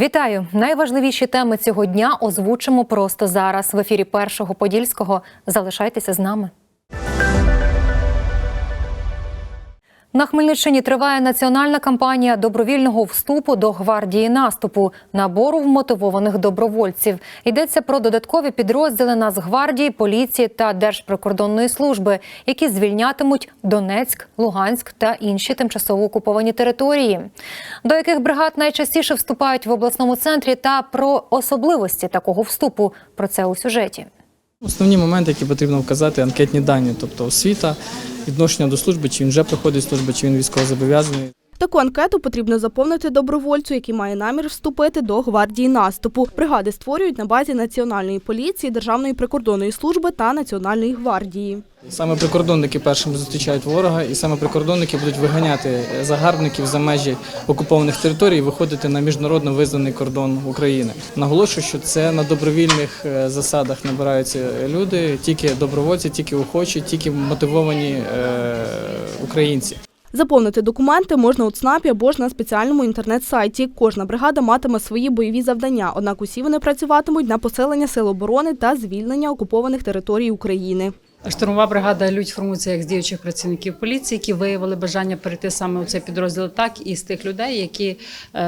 Вітаю! Найважливіші теми цього дня озвучимо просто зараз. В ефірі першого подільського. Залишайтеся з нами. На Хмельниччині триває національна кампанія добровільного вступу до гвардії наступу, набору вмотивованих добровольців. Йдеться про додаткові підрозділи Нацгвардії, поліції та Держприкордонної служби, які звільнятимуть Донецьк, Луганськ та інші тимчасово окуповані території. До яких бригад найчастіше вступають в обласному центрі та про особливості такого вступу. Про це у сюжеті. Основні моменти, які потрібно вказати, анкетні дані, тобто освіта, відношення до служби, чи він вже проходить службу, чи він військовозобов'язаний. Таку анкету потрібно заповнити добровольцю, який має намір вступити до гвардії наступу. Бригади створюють на базі Національної поліції, Державної прикордонної служби та Національної гвардії. Саме прикордонники першими зустрічають ворога, і саме прикордонники будуть виганяти загарбників за межі окупованих територій і виходити на міжнародно визнаний кордон України. Наголошую, що це на добровільних е, засадах набираються люди, тільки добровольці, тільки охочі, тільки мотивовані е, українці. Заповнити документи можна у ЦНАПі або ж на спеціальному інтернет-сайті. Кожна бригада матиме свої бойові завдання, однак усі вони працюватимуть на поселення сил оборони та звільнення окупованих територій України. Штурмова бригада Людь формується як з діючих працівників поліції, які виявили бажання перейти саме у цей підрозділ, так і з тих людей, які е,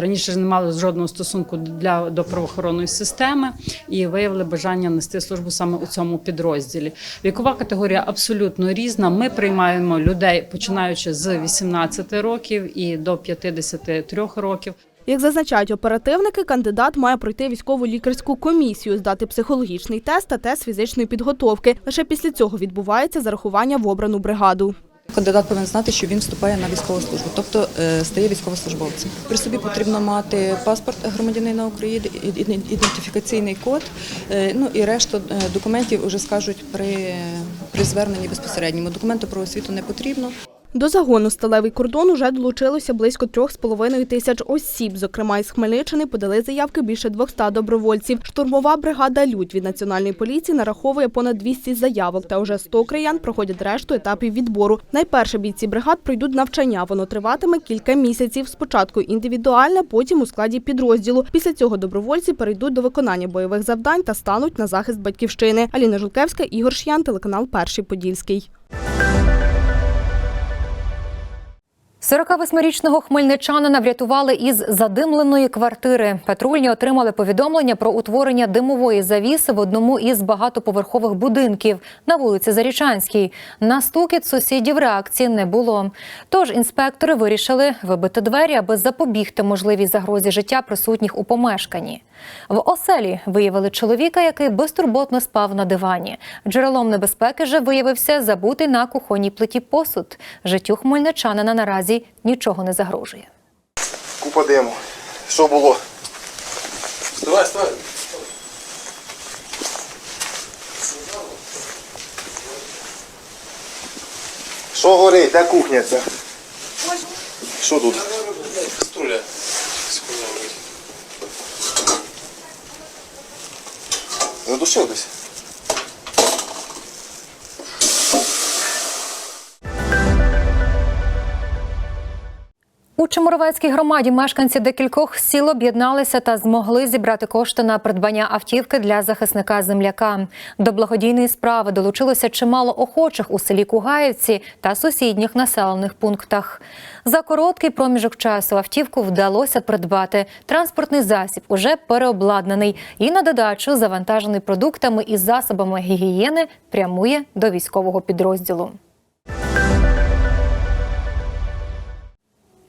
раніше не мали жодного стосунку для до правоохоронної системи і виявили бажання нести службу саме у цьому підрозділі. Вікова категорія абсолютно різна. Ми приймаємо людей починаючи з 18 років і до 53 років. Як зазначають оперативники, кандидат має пройти військову лікарську комісію, здати психологічний тест та тест фізичної підготовки. Лише після цього відбувається зарахування в обрану бригаду. Кандидат повинен знати, що він вступає на військову службу, тобто е, стає військовослужбовцем. При собі потрібно мати паспорт громадянина України, іде- ідентифікаційний код, е, ну і решту е, документів вже скажуть при, при зверненні безпосередньому. Документи про освіту не потрібно. До загону сталевий кордон уже долучилося близько трьох з половиною тисяч осіб. Зокрема, із Хмельниччини подали заявки більше 200 добровольців. Штурмова бригада Людь від національної поліції нараховує понад 200 заявок. Та вже 100 краян проходять решту етапів відбору. Найперше бійці бригад пройдуть навчання. Воно триватиме кілька місяців. Спочатку індивідуальне, потім у складі підрозділу. Після цього добровольці перейдуть до виконання бойових завдань та стануть на захист батьківщини. Аліна Жулкевська, Ігор Ш'ян, телеканал Перший Подільський. 48-річного хмельничанина врятували із задимленої квартири. Патрульні отримали повідомлення про утворення димової завіси в одному із багатоповерхових будинків на вулиці Зарічанській. На стукіт сусідів реакції не було. Тож інспектори вирішили вибити двері, аби запобігти можливій загрозі життя присутніх у помешканні. В оселі виявили чоловіка, який безтурботно спав на дивані. Джерелом небезпеки же виявився забутий на кухонній плиті посуд. Життю хмельничанина наразі нічого не загрожує. Купа диму. Що було? Вставай, вставай. Що горить? Де кухня ця? Що тут? Каструля. Задушив десь. У Чемеровецькій громаді мешканці декількох сіл об'єдналися та змогли зібрати кошти на придбання автівки для захисника земляка. До благодійної справи долучилося чимало охочих у селі Кугаївці та сусідніх населених пунктах. За короткий проміжок часу автівку вдалося придбати. Транспортний засіб уже переобладнаний і на додачу завантажений продуктами і засобами гігієни прямує до військового підрозділу.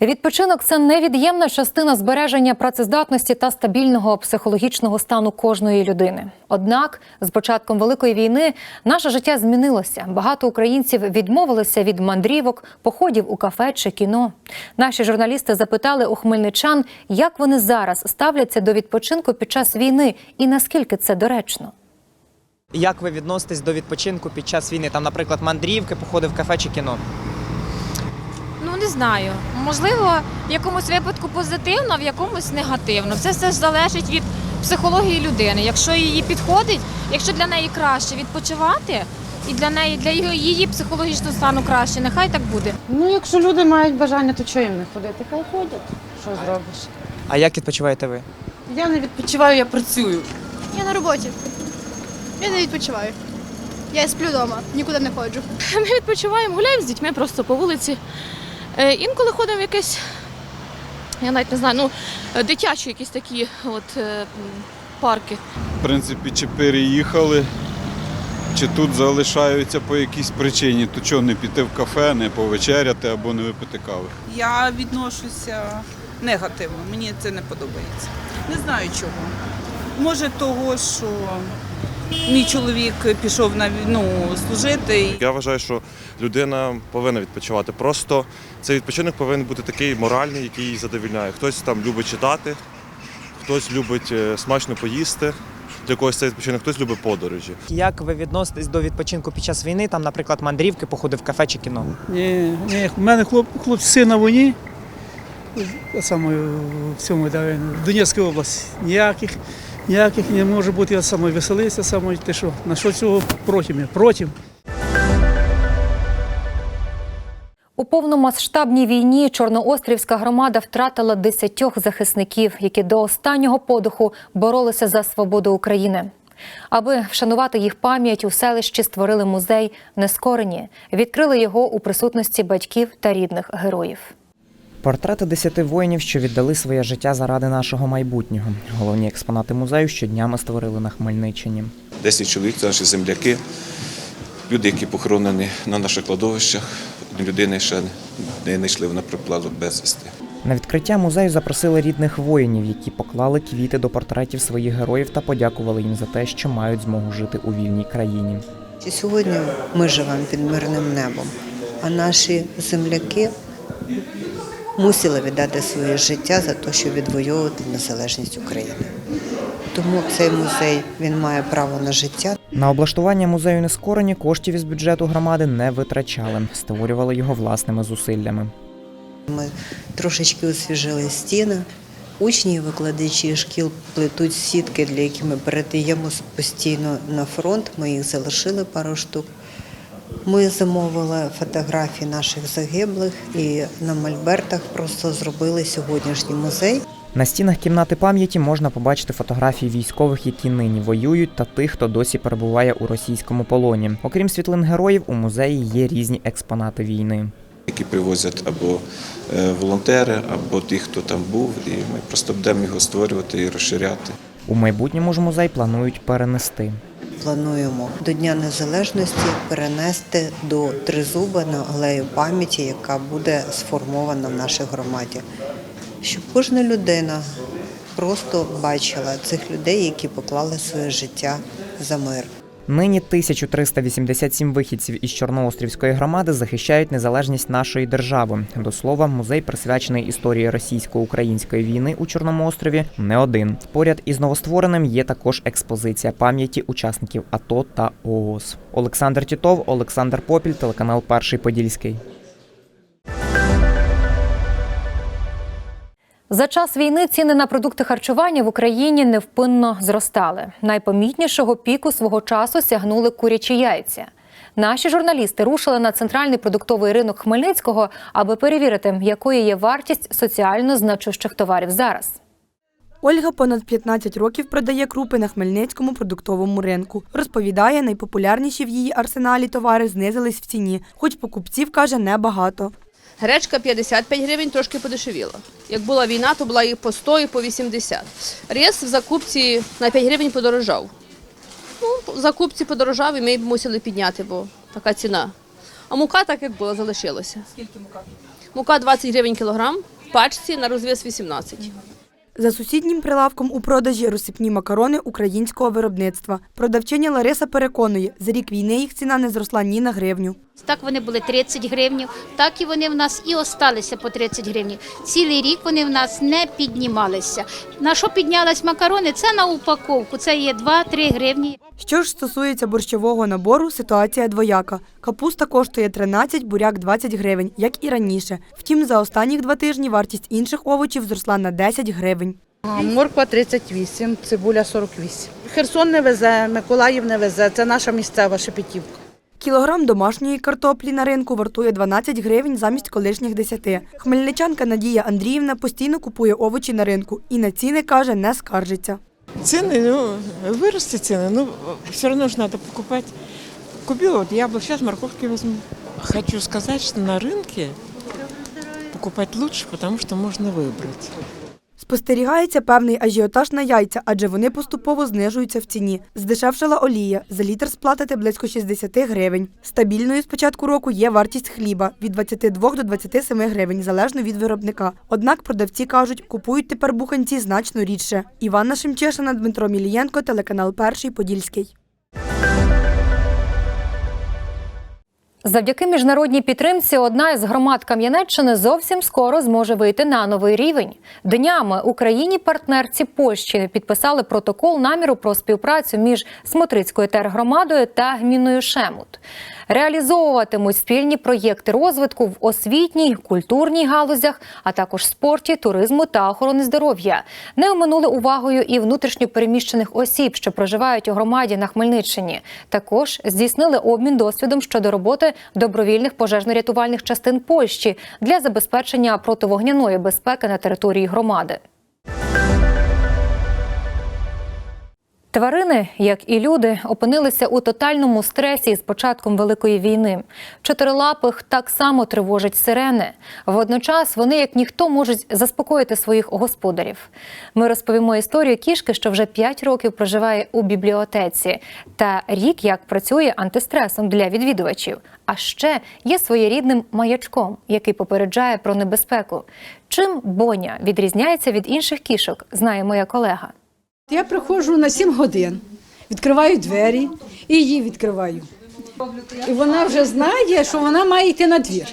Відпочинок це невід'ємна частина збереження працездатності та стабільного психологічного стану кожної людини. Однак, з початком великої війни наше життя змінилося. Багато українців відмовилися від мандрівок, походів у кафе чи кіно. Наші журналісти запитали у хмельничан, як вони зараз ставляться до відпочинку під час війни і наскільки це доречно. Як ви відноситесь до відпочинку під час війни? Там, наприклад, мандрівки, походи в кафе чи кіно? Знаю. Можливо, в якомусь випадку позитивно, а в якомусь негативно. Це все ж залежить від психології людини. Якщо її підходить, якщо для неї краще відпочивати, і для неї, для її, її психологічного стану краще, нехай так буде. Ну, якщо люди мають бажання, то чого їм не ходити? Хай ходять. Що зробиш? А як відпочиваєте ви? Я не відпочиваю, я працюю. Я на роботі. Я не відпочиваю. Я сплю вдома, нікуди не ходжу. Ми відпочиваємо, гуляємо з дітьми просто по вулиці. Е, інколи ходимо в якесь, я навіть не знаю, ну, дитячі якісь такі от, е, парки. В принципі, чи переїхали, чи тут залишаються по якійсь причині, то чого не піти в кафе, не повечеряти або не випити кави. Я відношуся негативно, мені це не подобається. Не знаю чого. Може того, що мій чоловік пішов на війну служити. Я вважаю, що людина повинна відпочивати. Просто цей відпочинок повинен бути такий моральний, який її задовільняє. Хтось там любить читати, хтось любить е, смачно поїсти. Для когось це відпочинок, хтось любить подорожі. Як ви відноситесь до відпочинку під час війни, там, наприклад, мандрівки, походи в кафе чи кіно? Ні, ні, у мене хлоп, хлопці син на війні, саме в цьому да, в Донецькій області. Ніяких, ніяких не може бути, я саме веселитися, саме ти що, на що цього проти? я? Проти. У повномасштабній війні Чорноострівська громада втратила десятьох захисників, які до останнього подиху боролися за свободу України. Аби вшанувати їх пам'ять, у селищі створили музей Нескорені. Відкрили його у присутності батьків та рідних героїв. Портрети десяти воїнів, що віддали своє життя заради нашого майбутнього. Головні експонати музею щодня ми створили на Хмельниччині. 10 чоловік це наші земляки, люди, які похоронені на наших кладовищах. Людини ще не знайшли, вона пропала безвісти. На відкриття музею запросили рідних воїнів, які поклали квіти до портретів своїх героїв та подякували їм за те, що мають змогу жити у вільній країні. Сьогодні ми живемо під мирним небом, а наші земляки мусили віддати своє життя за те, щоб відвоювати незалежність України. Тому цей музей він має право на життя. На облаштування музею Нескорені коштів із бюджету громади не витрачали, створювали його власними зусиллями. Ми трошечки освіжили стіни. Учні і викладачі шкіл плетуть сітки, для яких ми передаємо постійно на фронт. Ми їх залишили пару штук. Ми замовили фотографії наших загиблих і на мольбертах просто зробили сьогоднішній музей. На стінах кімнати пам'яті можна побачити фотографії військових, які нині воюють, та тих, хто досі перебуває у російському полоні. Окрім світлин героїв, у музеї є різні експонати війни. Які привозять або е, волонтери, або ті, хто там був, і ми просто будемо його створювати і розширяти. У майбутньому ж музей планують перенести. Плануємо до Дня Незалежності перенести до Тризуба на алею пам'яті, яка буде сформована в нашій громаді, щоб кожна людина просто бачила цих людей, які поклали своє життя за мир. Нині 1387 вихідців із Чорноострівської громади захищають незалежність нашої держави. До слова, музей присвячений історії російсько-української війни у Чорному острові не один. Поряд із новоствореним є також експозиція пам'яті учасників АТО та ООС. Олександр Тітов, Олександр Попіль, телеканал Перший Подільський. За час війни ціни на продукти харчування в Україні невпинно зростали. Найпомітнішого піку свого часу сягнули курячі яйця. Наші журналісти рушили на центральний продуктовий ринок Хмельницького, аби перевірити, якою є вартість соціально значущих товарів зараз. Ольга понад 15 років продає крупи на Хмельницькому продуктовому ринку. Розповідає, найпопулярніші в її арсеналі товари знизились в ціні, хоч покупців, каже, небагато. Гречка 55 гривень трошки подешевіла. Як була війна, то була і по 100, і по 80. Рис в закупці на 5 гривень подорожав. Ну, в закупці подорожав і ми мусили підняти, бо така ціна. А мука так як була, залишилася. Скільки мука? Мука 20 гривень кілограм, в пачці на розвес 18. За сусіднім прилавком у продажі розсипні макарони українського виробництва. Продавчиня Лариса переконує, за рік війни їх ціна не зросла ні на гривню. Так вони були 30 гривнів, так і вони в нас і осталися по 30 гривень. Цілий рік вони в нас не піднімалися. На що піднялись макарони? Це на упаковку. Це є 2-3 гривні. Що ж стосується борщового набору, ситуація двояка. Капуста коштує 13, буряк 20 гривень, як і раніше. Втім, за останніх два тижні вартість інших овочів зросла на 10 гривень. Морква 38, цибуля 48. Херсон не везе, Миколаїв не везе. Це наша місцева шепетівка. Кілограм домашньої картоплі на ринку вартує 12 гривень замість колишніх 10. Хмельничанка Надія Андріївна постійно купує овочі на ринку і на ціни, каже, не скаржиться. Цены, ну, вырасти цены, ну, все равно же надо покупать. Купила вот яблок, сейчас морковки возьму. Хочу сказать, что на рынке покупать лучше, потому что можно выбрать. Спостерігається певний ажіотаж на яйця, адже вони поступово знижуються в ціні. Здешевшала олія. За літр сплатите близько 60 гривень. Стабільною з початку року є вартість хліба від 22 до 27 гривень, залежно від виробника. Однак продавці кажуть, купують тепер буханці значно рідше. Іванна Шемчешина, Дмитро Мілієнко, телеканал Перший Подільський. Завдяки міжнародній підтримці одна із громад Кам'янеччини зовсім скоро зможе вийти на новий рівень. Днями Україні партнерці Польщі підписали протокол наміру про співпрацю між Смотрицькою тергромадою та гміною Шемут. Реалізовуватимуть спільні проєкти розвитку в освітній, культурній галузях, а також спорті, туризму та охорони здоров'я. Не оминули увагою і внутрішньо переміщених осіб, що проживають у громаді на Хмельниччині. Також здійснили обмін досвідом щодо роботи добровільних пожежно-рятувальних частин Польщі для забезпечення противогняної безпеки на території громади. Тварини, як і люди, опинилися у тотальному стресі з початком великої війни. Чотирилапих так само тривожать сирени. Водночас вони, як ніхто, можуть заспокоїти своїх господарів. Ми розповімо історію кішки, що вже 5 років проживає у бібліотеці, та рік як працює антистресом для відвідувачів. А ще є своєрідним маячком, який попереджає про небезпеку. Чим Боня відрізняється від інших кішок, знає моя колега. Я приходжу на 7 годин, відкриваю двері і її відкриваю. І вона вже знає, що вона має йти на двір.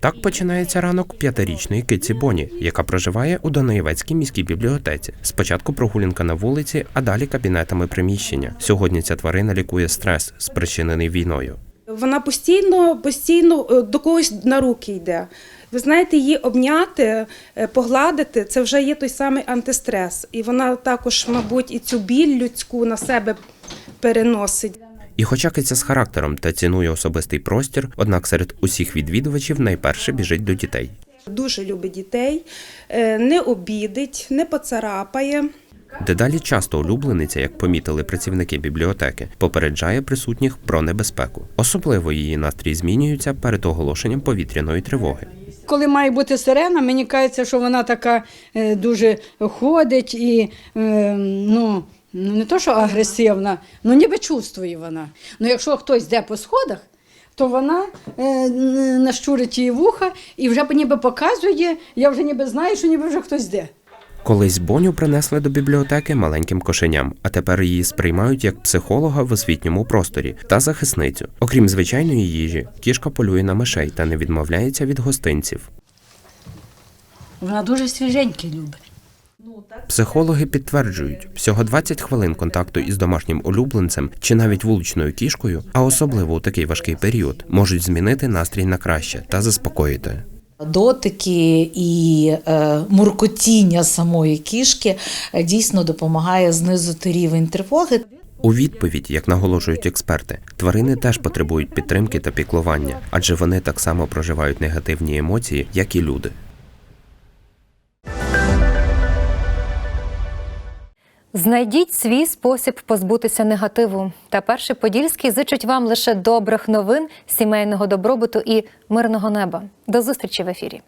Так починається ранок п'ятирічної киці Боні, яка проживає у Донаєвецькій міській бібліотеці. Спочатку прогулянка на вулиці, а далі кабінетами приміщення. Сьогодні ця тварина лікує стрес, спричинений війною. Вона постійно, постійно е, до когось на руки йде. Ви знаєте, її обняти, е, погладити це вже є той самий антистрес. І вона також, мабуть, і цю біль людську на себе переносить. І хоча киця з характером та цінує особистий простір, однак серед усіх відвідувачів найперше біжить до дітей. Дуже любить дітей, е, не обідить, не поцарапає. Дедалі часто улюблениця, як помітили працівники бібліотеки, попереджає присутніх про небезпеку. Особливо її настрій змінюється перед оголошенням повітряної тривоги. Коли має бути сирена, мені кажеться, що вона така е, дуже ходить і е, ну, ну, не то, що агресивна, ну ніби чувствує вона. Ну якщо хтось йде по сходах, то вона е, нащурить її вуха і вже ніби показує, я вже ніби знаю, що ніби вже хтось йде. Колись Боню принесли до бібліотеки маленьким кошеням, а тепер її сприймають як психолога в освітньому просторі та захисницю. Окрім звичайної їжі, кішка полює на мишей та не відмовляється від гостинців. Вона дуже свіженькі любить. Психологи підтверджують, всього 20 хвилин контакту із домашнім улюбленцем чи навіть вуличною кішкою, а особливо у такий важкий період, можуть змінити настрій на краще та заспокоїти. Дотики і е, муркотіння самої кішки е, дійсно допомагає знизити рівень тривоги. У відповідь, як наголошують експерти, тварини теж потребують підтримки та піклування, адже вони так само проживають негативні емоції, як і люди. Знайдіть свій спосіб позбутися негативу. Та перший подільський зичить вам лише добрих новин, сімейного добробуту і мирного неба. До зустрічі в ефірі.